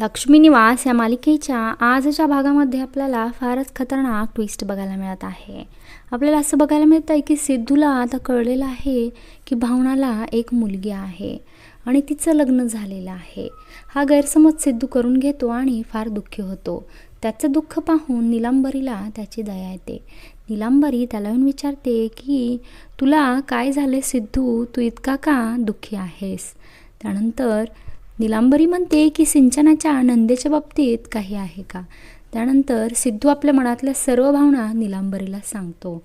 लक्ष्मी निवास या मालिकेच्या आजच्या भागामध्ये आपल्याला फारच खतरनाक ट्विस्ट बघायला मिळत आहे. आपल्याला असं बघायला मिळतं आहे की सिद्धूला आता कळलेलं आहे की भावनाला एक मुलगी आहे आणि तिचं लग्न झालेलं आहे. हा गैरसमज सिद्धू करून घेतो आणि फार दुःखी होतो. त्याचं दुःख पाहून निलांबरीला त्याची दया येते. निलांबरी त्याला येऊन विचारते की तुला काय झाले सिद्धू? तू इतका का दुःखी आहेस? त्यानंतर निलांबरी म्हणते की सिंचनाच्या नंदेच्या बाबतीत काही आहे का? त्यानंतर सिद्धू आपल्या मनातल्या सर्व भावना निलांबरीला सांगतो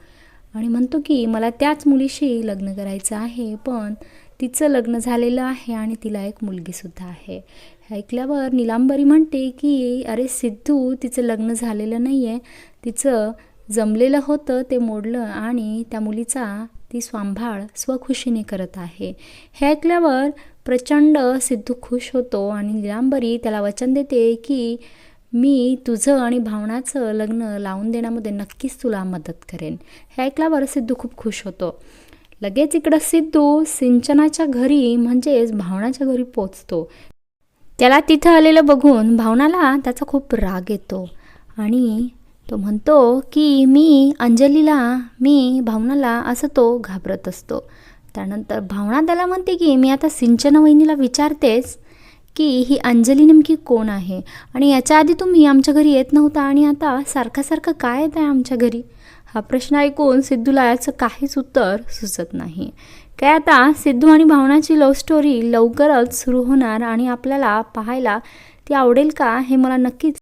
आणि म्हणतो की मला त्याच मुलीशी लग्न करायचं आहे पण तिचं लग्न झालेलं आहे आणि तिला एक मुलगीसुद्धा आहे. हे ऐकल्यावर निलांबरी म्हणते की अरे सिद्धू तिचं लग्न झालेलं नाही आहे तिचं जमलेलं होतं ते मोडलं आणि त्या मुलीचा ती सांभाळ स्वखुशीने करत आहे. हे ऐकल्यावर प्रचंड सिद्धू खुश होतो आणि निलांबरी त्याला वचन देते की मी तुझं आणि भावनाचं लग्न लावून देण्यामध्ये नक्कीच तुला मदत करेन. हे ऐकल्यावर सिद्धू खूप खुश होतो. लगेच इकडं सिद्धू सिंचनाच्या घरी म्हणजेच भावनाच्या घरी पोचतो त्याला तिथं आलेलं बघून भावनाला त्याचा खूप राग येतो आणि तो म्हणतो की मी अंजलीला मी भावनाला असं तो घाबरत असतो. त्यानंतर भावना त्याला म्हणते की मी आता सिंचन वहिनीला विचारतेच की ही अंजली नेमकी कोण आहे? आणि याच्या आधी तुम्ही आमच्या घरी येत नव्हता आणि आता सारखा सारखं काय येत आहे आमच्या घरी? हा प्रश्न ऐकून सिद्धूला याचं काहीच उत्तर सुचत नाही. काय आता सिद्धू आणि भावनाची लव्ह स्टोरी लवकरच सुरू होणार आणि आपल्याला पाहायला ती आवडेल का हे मला नक्कीच